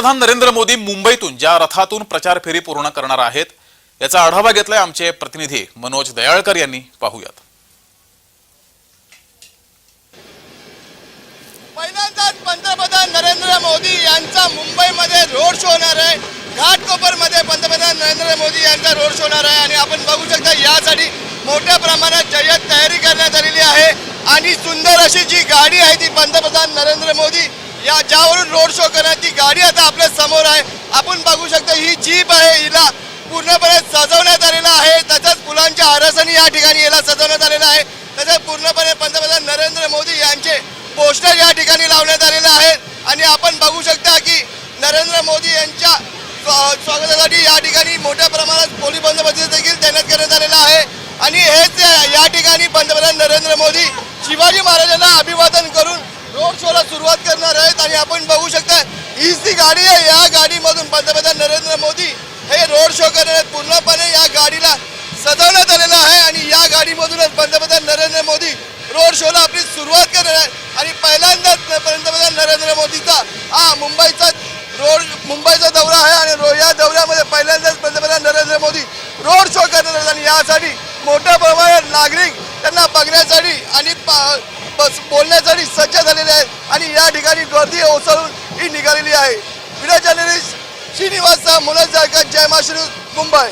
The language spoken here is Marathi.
पंतप्रधान नरेंद्र मोदी मुंबईतून ज्या रथातून प्रचार फेरी पूर्ण करणार आहेत याचा आढावा घेतलाय आमचे प्रतिनिधी मनोज दयाळकर यांनी. पाहूयात. पहिल्यांदाच पंतप्रधान नरेंद्र मोदी यांचा मुंबईमध्ये रोड शो होणार आहे. घाटकोपरमध्ये पंतप्रधान नरेंद्र मोदी यांचा रोड शो होणार आहे. आणि आपण बघू शकता यासाठी मोठ्या प्रमाणात जय्यत तयारी करण्यात आलेली आहे. आणि सुंदर अशी जी गाडी आहे ती पंतप्रधान नरेंद्र मोदी या ज्यावरून रोड शो करण्याची गाडी आता आपल्यासमोर आहे. आपण बघू शकतो ही जीप आहे हिला पूर्णपणे सजवण्यात आलेलं आहे. तसंच फुलांच्या आरसाने या ठिकाणी याला सजवण्यात आलेलं आहे. तसंच पूर्णपणे पंतप्रधान नरेंद्र मोदी यांचे पोस्टर या ठिकाणी लावण्यात आलेले आहेत. आणि आपण बघू शकता की नरेंद्र मोदी यांच्या स्वा- स्वागतासाठी या ठिकाणी मोठ्या प्रमाणात पोलीस बंदोबस्त देखील तैनात करण्यात आलेला आहे. आणि हेच या ठिकाणी पंतप्रधान नरेंद्र मोदी शिवाजी महाराजांना अभिवादन करून रोड शोला सुरुवात करणार आहेत आणि आपण बघू शकता हीच ती गाडी आहे. या गाडीमधून पंतप्रधान नरेंद्र मोदी हे रोड शो करणार आहेत. पूर्णपणे या गाडीला सजवण्यात आलेलं आहे आणि या गाडीमधूनच पंतप्रधान नरेंद्र मोदी रोड शोला आपली सुरुवात करणार आहे आणि पहिल्यांदाच पंतप्रधान नरेंद्र मोदीचा हा मुंबईचा रोड मुंबईचा दौरा आहे आणि रो- या दौऱ्यामध्ये पहिल्यांदाच पंतप्रधान नरेंद्र मोदी रोड शो करणार आहेत. आणि यासाठी मोठ्या प्रमाणात नागरिक त्यांना बघण्यासाठी आणि पा- आणि या ठिकाणी गर्दी ओसळून ही निघालेली आहे. व्हिडिओ श्रीनिवास मुलं जळकर जय मुंबई.